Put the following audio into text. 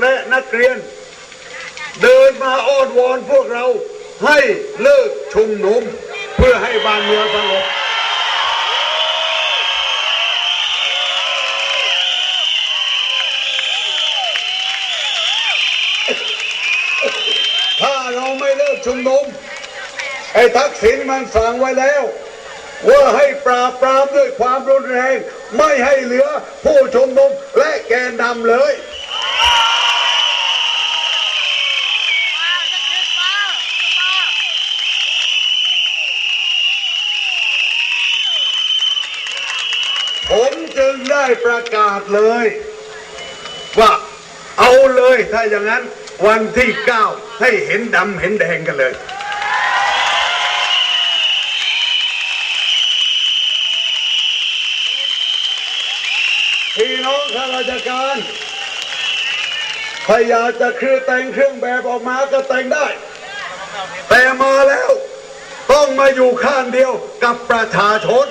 และนักเรียน เดินมาอ้อนวอนพวกเราให้เลิกชุมนุมเพื่อให้บ้านเมืองสงบถ้าเราไม่เลิกชุมนุม ไอ้ทักษิณมันสั่งไว้แล้ว ว่าให้ปราบปรามด้วยความรุนแรง ไม่ให้เหลือผู้ชุมนุมและแกนนำเลย ผมจึงได้ประกาศเลย ว่าเอาเลยถ้าอย่างนั้นวันที่เก้าให้เห็นดำเห็นแดงกันเลย พี่น้องข้าราชการถ้าอยากจะคือแต่งเครื่องแบบออกมาก็แต่งได้ แต่มาแล้ว ต้องมาอยู่ข้างเดียวกับประชาชน